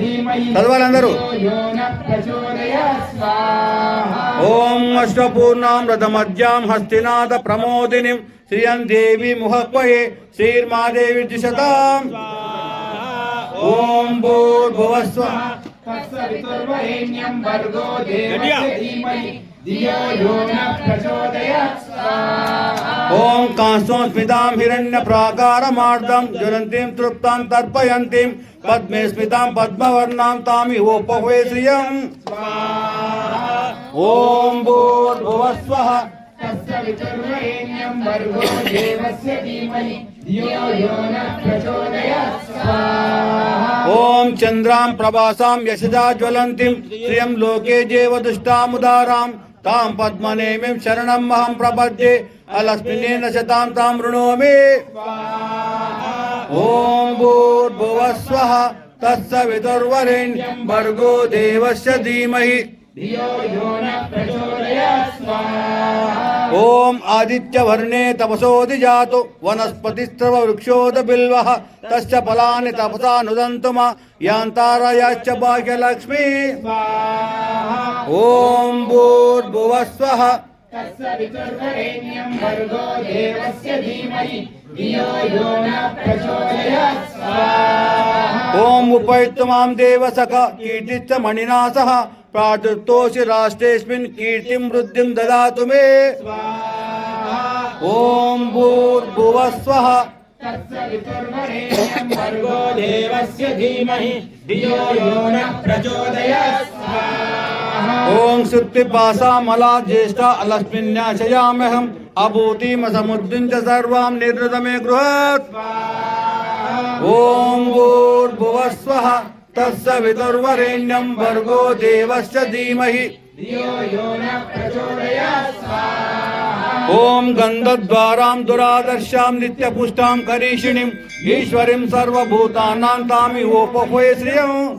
ధీమహి. చదవాలందరూ. ఓం అష్టపూర్ణాం రథమధ్యాం హస్తినాథ ప్రమోదినిం శ్రియం దేవి ముహక్వయే శ్రీర్మాదేవి దిశతాం ఓం భూర్భువస్వః. తత్సవితుర్వరేణ్యం భర్గో దేవస్య ధీమహి. ధియో యో న ప్రచోదయాత్ స్వాహా ॐ कांसोऽस्मितां हिरण्यप्राकारमार्दं ज्वलन्तीं तृप्तां तर्पयन्तीं पद्मे स्मितां पद्मवर्णां तामिवोपह्वे श्रियम् ॐ भूर्भुवस्वः ॐ चन्द्रां प्रभासां यशदा ज्वलती श्रिय लोके जेव दुष्टामुदाराम् तां पद्मनेमिं शरणमहं प्रपद्ये। अलस्मिन्नेन शतां तां वृणोमि। ॐ भूर्भुवः स्वः, तत्सवितुर्वरेण्यं भर्गो देवस्य धीमहि। ఓం ఆదిత్యవర్ణే తపసోది జాతు వనస్పతిస్త్రవ వృక్షోద బిల్వః తస్య ఫలాని తపసా నుదంతుమ యాంతారయాశ్చ భాగ్యలక్ష్మీ. ఓం భూర్భువస్వః ओम भर्गो देवस्य धीमहि धियो यो न प्रचोदयात्। स्वाहा ॐ देव सखा कीर्तिश्च मणिना सह प्रादुत्तोऽसि राष्ट्रेऽस्मिन् कीर्तिं वृद्धिं ददातु मे। ॐ भूर्भुवः स्वः। तत्सवितुर्वरेण्यं देवस्य धीमहि धियो यो न प्रचोदयात्। स्वाहा ओम ओं सुत्पिपासा मला ज्येष्ठा अलस्मिन्याशयाम्यहम्। अभूतिमसमुद्रिञ्च सर्वां निर्दमे गृहात्। ओम भूर्भुवस्व तत्सवितुर्वरेण्यं भर्गो देवस्य धीमहि। ॐ गन्धद्वारां दुरादर्शां नित्यपुष्टां करीषिणीम् ईश्वरीं सर्वभूतानां तामिवोपह्वये श्रियम्।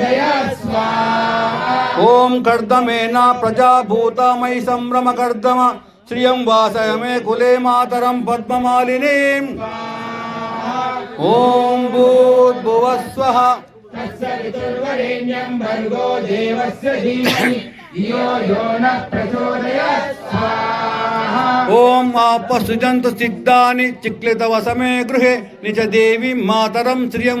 ఓం కర్దమేన ప్రజాభూతమై సంభ్రమ కర్దమ శ్రియం వాసయ మే కులే మాతరం పద్మమాలినీం ఓం భూర్భువస్వః తత్సవితుర్వరేణ్యం భర్గో దేవస్య ధీమహి ధియో యో న ప్రచోదయాత్ స్వాహా ఓం ఆపసృజంతు సిద్ధాని చిక్లిత వసమే గృహే నిజ దేవి మాతరం శ్రియం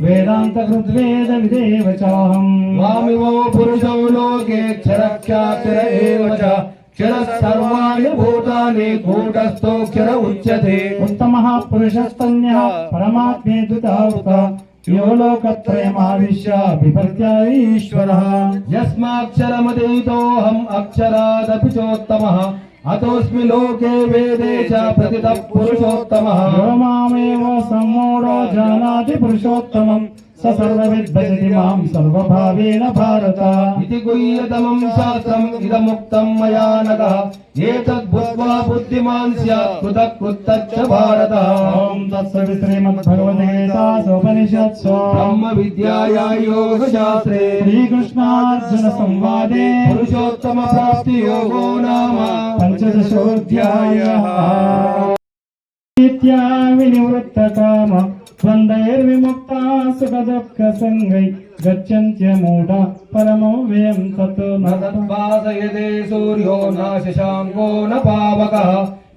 वेदांत कृद्वेद विदेव चाहम वामिवो पुरुषो लोके क्षरख्यातिर एव च क्षरः सर्वाणि भूतानि कूटस्थो क्षर उच्यते उत्तमः पुरुषस्तन्यः परमात्मेतुतावृत यो लोकत्रयमाविश्य विपर्त्याय ईश्वरः यस्माक्षरमतीतोऽहम् अक्षरादपि चोत्तमः అతోస్మి లోకే వేదే చ ప్రతిత పురుషోత్తమ వ్యోమామేవ సమ్మూఢో జానాతి పురుషోత్తమం సర్వవిద్భజతిమాం సర్వభావేన భారత. ఇది గుహ్యతమం శాస్త్రం ఇదముక్తం మయా నగ ఏతద్భూత్వా బుద్ధిమాన్ స్యాత్ కృతకృత్తచ్చ భారత ఓం తత్సవి శ్రీమద్భగవద్గీతాసోపనిషత్సు బ్రహ్మ విద్యాయా యోగ శాస్త్రే శ్రీకృష్ణార్జున సంవాదే పురుషోత్తమ ప్రాప్తి యోగో నామ పంచదశోధ్యాయ నిత్యా వినివృత్త కామ ద్వంద్వైర్విముక్తా సుఖదుఃఖ సంగై గచ్చంత్య మూఢ పరమో వ్యయం తత్. నదద్వాసయతే సూర్యో నాశశాంగో న పావక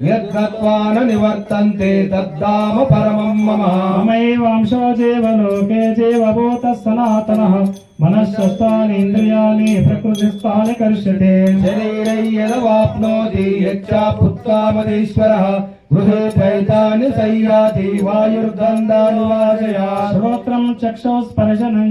యద్గత్వా న నివర్తంతే తద్దామ పరమం మమ. మమైవాంశో జీవ లోకే జీవభూత సనాతనః మనఃస్థాని ఇంద్రియాని ప్రకృతిస్థాని కర్షతే శరీరై యదవాప్నోతి యచ్చాపుత్వామదీశ్వరః గృహే పైతాని సయ్యాతి వాయుర్గంధాని వాజయా శ్రోత్రం చక్షుస్పర్శనం